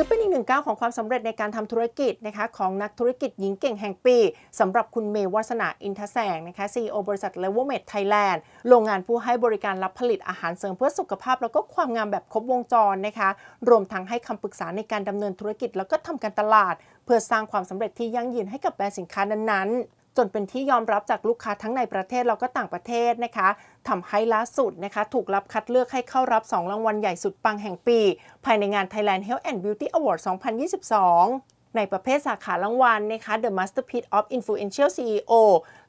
ือเป็นอีกหนึ่งก้าวของความสำเร็จในการทำธุรกิจนะคะของนักธุรกิจหญิงเก่งแห่งปีสำหรับคุณเมย์วัสนาอินทแสงนะคะ CEO บริษัท l e v e l m a d e Thailand โรงงานผู้ให้บริการรับผลิตอาหารเสริมเพื่อสุขภาพ แล้วก็ความงามแบบครบวงจรนะคะรวมทั้งให้คำปรึกษาในการดำเนินธุรกิจ แล้วก็ทำการตลาด เพื่อสร้างความสำเร็จที่ยั่งยืนให้กับแบรนด์สินค้านั้นๆ นเป็นที่ยอมรับจากลูกค้าทั้งในประเทศแล้วก็ต่างประเทศนะคะทำให้ล่าสุดนะคะ ถูกรับคัดเลือกให้เข้ารับ 2 รางวัลใหญ่สุดปังแห่งปี ภายในงาน Thailand Health and Beauty Award 2022ในประเภทสาขารางวัลนะคะ The Masterpiece of Influential CEO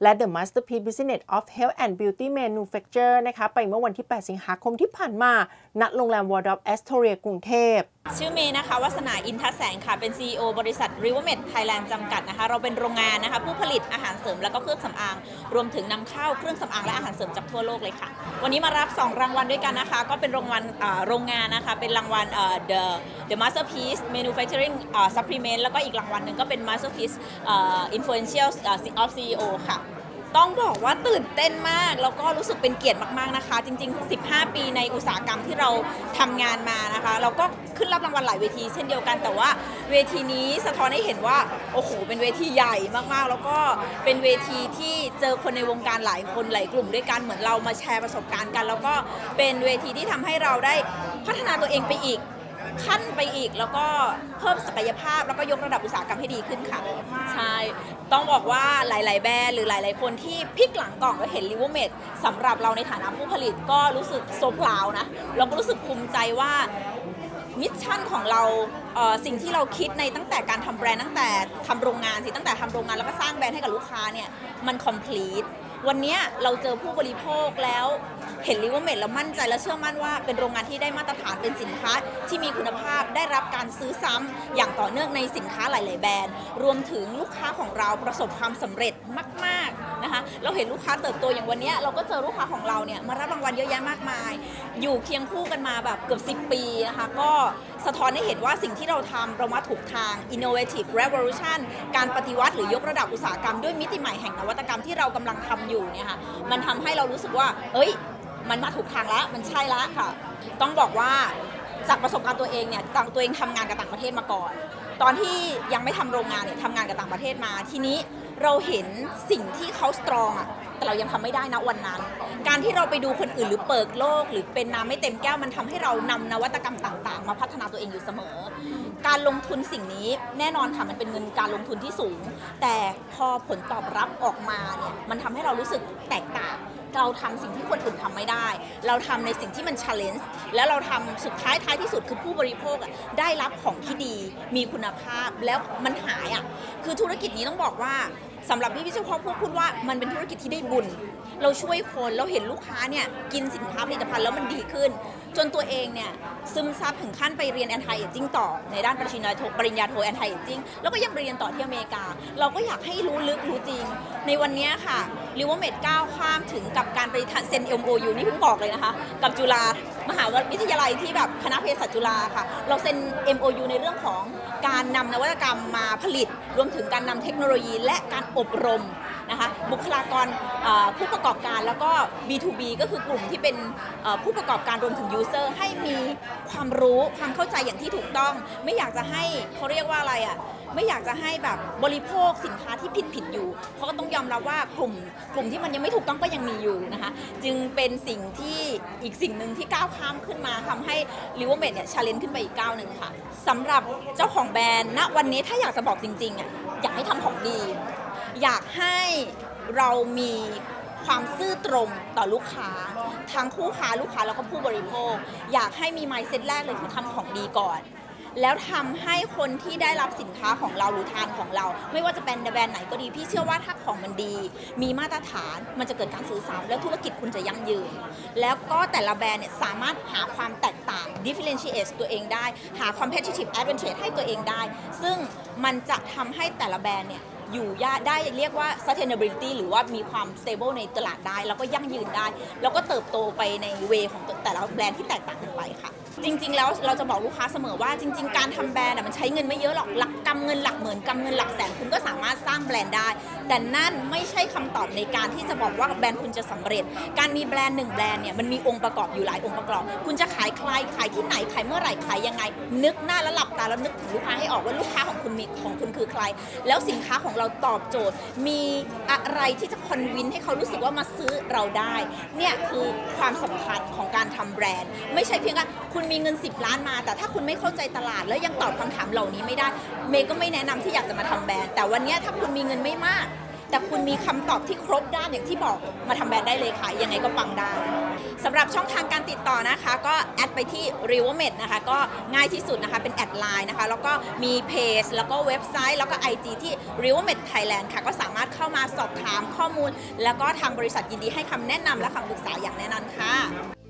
และ The Masterpiece Business of Health and Beauty Manufacturer นะคะ ไปเมื่อวันที่ 8 สิงหาคมที่ผ่านมา ณ โรงแรม Waldorf Astoria กรุงเทพชื่อเมย์นะคะวัสนาอินทแสงค่ะเป็น CEO บริษัท Rivermed Thailand จำกัดนะคะ เราเป็นโรงงานนะคะ ผู้ผลิตอาหารเสริมแล้วก็เครื่องสำอาง รวมถึงนำเข้าเครื่องสำอางและอาหารเสริมจากทั่วโลกเลยค่ะ วันนี้มารับ 2 รางวัลด้วยกันนะคะ ก็เป็นรางวัลโรงงานนะคะ เป็นรางวัลเอ่อ The The Masterpiece Manufacturing Supplement แล้วก็อีกรางวัลหนึ่งก็เป็น Masterpiece อ่า Influential อ่า of CEO ค่ะ ต้องบอกว่าตื่นเต้นมาก แล้วก็รู้สึกเป็นเกียรติมากๆนะคะ จริง ๆ 15 ปีในอุตสาหกรรมที่เราทำงานมานะคะ เราก็ขึ้นรับรางวัลหลายเวที เช่นเดียวกัน แต่ว่าเวทีนี้สะท้อนให้เห็นว่าโอ้โหเป็นเวทีใหญ่มากๆ แล้วก็เป็นเวทีที่เจอคนในวงการหลายคนหลายกลุ่มด้วยกันเหมือนเรามาแชร์ประสบการณ์กัน แล้วก็เป็นเวทีที่ทำให้เราได้พัฒนาตัวเองไปอีก ขั้นไปอีกแล้วก็เพิ่มศักยภาพแล้วก็ยกระดับอุตสาหกรรมให้ดีขึ้นค่ะ ใช่ ต้องบอกว่าหลาย ๆ แบรนด์หรือหลาย ๆ คนที่พลิกหลังกล่องแล้วเห็นลิเวอร์เมดสำหรับเราในฐานะผู้ผลิตก็รู้สึกโซพลาวนะเราก็รู้สึกภูมิใจว่ามิชชั่นของเราเอ่อสิ่งที่เราคิดในตั้งแต่การทำแบรนด์ตั้งแต่ทำโรงงานสิตั้งแต่ทำโรงงานแล้วก็สร้างแบรนด์ให้กับลูกค้าเนี่ยมัน complete วันเนี้ยเราเจอผู้บริโภคแล้ว เห็นลิเวอร์เมดแล้วมั่นใจและเชื่อมั่นว่าเป็นโรงงานที่ได้มาตรฐานเป็นสินค้าที่มีคุณภาพได้รับการซื้อซ้ำอย่างต่อเนื่องในสินค้าหลาย ๆ แบรนด์ รวมถึงลูกค้าของเราประสบความสำเร็จมาก ๆ นะคะ เราเห็นลูกค้าเติบโตอย่างวันนี้เราก็เจอลูกค้าของเราเนี่ยมารับรางวัลเยอะแยะมากมาย อยู่เคียงคู่กันมาแบบเกือบ 10 ปีนะคะก็สะท้อนให้เห็นว่าสิ่งที่เราทำเรามาถูกทาง innovative revolution การปฏิวัติหรือยกระดับอุตสาหกรรมด้วยมิติใหม่แห่งนวัตกรรมที่เรากำลังทำอยู่เนี่ยค่ะมันทำให้เรารู้สึกว่า เอ้ย มันมาถูกทางแล้วมันใช่แล้วค่ะ ต้องบอกว่าจากประสบการณ์ตัวเองเนี่ยต่างตัวเองทำงานกับต่างประเทศมาก่อน ตอนที่ยังไม่ทำโรงงานเนี่ยทำงานกับต่างประเทศมา ทีนี้เราเห็นสิ่งที่เขาสตรองอะ แต่เรายังทำไม่ได้นะวันนั้น การที่เราไปดูคนอื่นหรือเปิดโลก หรือเป็นน้ำไม่เต็มแก้วมันทำให้เรานำนวัตกรรมต่างๆ มาพัฒนาตัวเองอยู่เสมอ การลงทุนสิ่งนี้แน่นอนค่ะมันเป็นเงินการลงทุนที่สูง แต่พอผลตอบรับออกมาเนี่ยมันทำให้เรารู้สึกแตกต่างเราทำสิ่งที่คนอื่นทำไม่ได้ เราทำในสิ่งที่มัน challenge แล้วเราทำสุดท้ายท้ายที่สุดคือผู้บริโภคได้รับของที่ดี มีคุณภาพแล้วมันหายอะคือธุรกิจนี้ต้องบอกว่า สำหรับพี่พิชพพูดพูดว่ามันเป็นธุรกิจที่ได้บุญ เราช่วยคนเราเห็นลูกค้าเนี่ยกินสินค้าผลิตภัณฑ์แล้วมันดีขึ้น จนตัวเองเนี่ยซึมซับถึงขั้นไปเรียนแอนตี้เอจิ้งต่อในด้านปริญญาโทปริญญาโทแอนตี้เอจิ้งแล้วก็ยังเรียนต่อที่อเมริกา เราก็อยากให้รู้ลึกรู้จริง ในวันนี้ค่ะริวเมดก้าวข้ามถึงกับการไปเซ็น MOU นี่เพิ่งบอกเลยนะคะ กับจุฬามหาวิทยาลัยที่แบบคณะเภสัชจุฬาค่ะ เราเซ็น MOU ในเรื่องของการนำนวัตกรรมมาผลิต รวมถึงการนำเทคโนโลยี และการอบรมนะคะบุคลากรผู้ประกอบการแล้วก็ B2B ก็คือกลุ่มที่เป็นผู้ประกอบการรวมถึง user ให้มีความรู้ความเข้าใจอย่างที่ถูกต้อง ไม่อยากจะให้เขาเรียกว่าอะไรอะ ไม่อยากจะให้แบบบริโภคสินค้าที่ผิดผิดอยู่ เพราะก็ต้องยอมรับว่ากลุ่มกลุ่มที่มันยังไม่ถูกต้องก็ยังมีอยู่นะคะ จึงเป็นสิ่งที่อีกสิ่งหนึ่งที่ก้าวข้ามขึ้นมาทำให้ลิเวอร์เมดเนี่ยชาเลนจ์ขึ้นไปอีกก้าวหนึ่งค่ะสำหรับเจ้าของแบรนด์ณวันนี้ถ้าอยากจะบอกจริงๆอะอยากให้ทำของดี อยากให้เรามีความซื่อตรงต่อลูกค้าทั้งคู่ค้าลูกค้าแล้วก็ผู้บริโภค อยากให้มี mindset แรกเลยคือทำของดีก่อน แล้วทำให้คนที่ได้รับสินค้าของเราหรือทานของเรา ไม่ว่าจะเป็นแบรนด์ไหนก็ดีพี่เชื่อว่าถ้าของมันดี มีมาตรฐานมันจะเกิดการซื้อซ้ำแล้วธุรกิจคุณจะยั่งยืน แล้วก็แต่ละแบรนด์เนี่ยสามารถหาความแตกต่าง differentiate ตัวเองได้ หา competitive advantage ให้ตัวเองได้ ซึ่งมันจะทำให้แต่ละแบรนด์เนี่ยอยู่ยาได้เรียกว่า sustainability หรือว่ามีความ stable ในตลาดได้ แล้วก็ยั่งยืนได้ แล้วก็เติบโตไปในเวของแต่ละแบรนด์ที่แตกต่างกันไปค่ะ จริง ๆ แล้วเราจะบอกลูกค้าเสมอว่าจริง ๆ การทำแบรนด์มันใช้เงินไม่เยอะหรอกหลักกำเงินหลักหมื่นกำเงินหลักแสนคุณก็สามารถสร้างแบรนด์ได้ แต่นั่นไม่ใช่คำตอบในการที่จะบอกว่าแบรนด์คุณจะสำเร็จ การมีแบรนด์หนึ่งแบรนด์เนี่ยมันมีองค์ประกอบอยู่หลายองค์ประกอบ คุณจะขายใครขายที่ไหนขายเมื่อไหร่ขายยังไง นึกหน้าแล้วหลับตาแล้วนึกถึงลูกค้าให้ออกว่าลูกค้าของคุณมีของคุณคือใคร แล้วสินค้าของเราตอบโจทย์ มีอะไรที่จะคอนวินให้เขารู้สึกว่ามาซื้อเราได้เนี่ยคือความสำคัญของการทำแบรนด์ ไม่ใช่เพียงแค่คุณมีเงิน 10 ล้านมา แต่ถ้าคุณไม่เข้าใจตลาด แล้วยังตอบคำถามเหล่านี้ไม่ได้ เมย์ก็ไม่แนะนำที่อยากจะมาทำแบรนด์ แต่วันเนี้ยถ้าคุณมีเงินไม่มาก แต่คุณมีคำตอบที่ครบด้านอย่างที่บอกมาทำแบรนด์ได้เลยค่ะ ยังไงก็ปังได้สำหรับช่องทางการติดต่อนะคะ ก็แอดไปที่ r e w m e d นะคะ ก็ง่ายที่สุดนะคะเป็นแอดไลน์นะคะ แล้วก็มีเพจแล้วก็เว็บไซต์ แล้วก็ IG ที่ r e w m e d Thailand ค่ะ ก็สามารถเข้ามาสอบถามข้อมูล แล้วก็ทางบริษัทยินดีให้คำแนะนำและคำปรึกษาอย่างแน่นอนค่ะ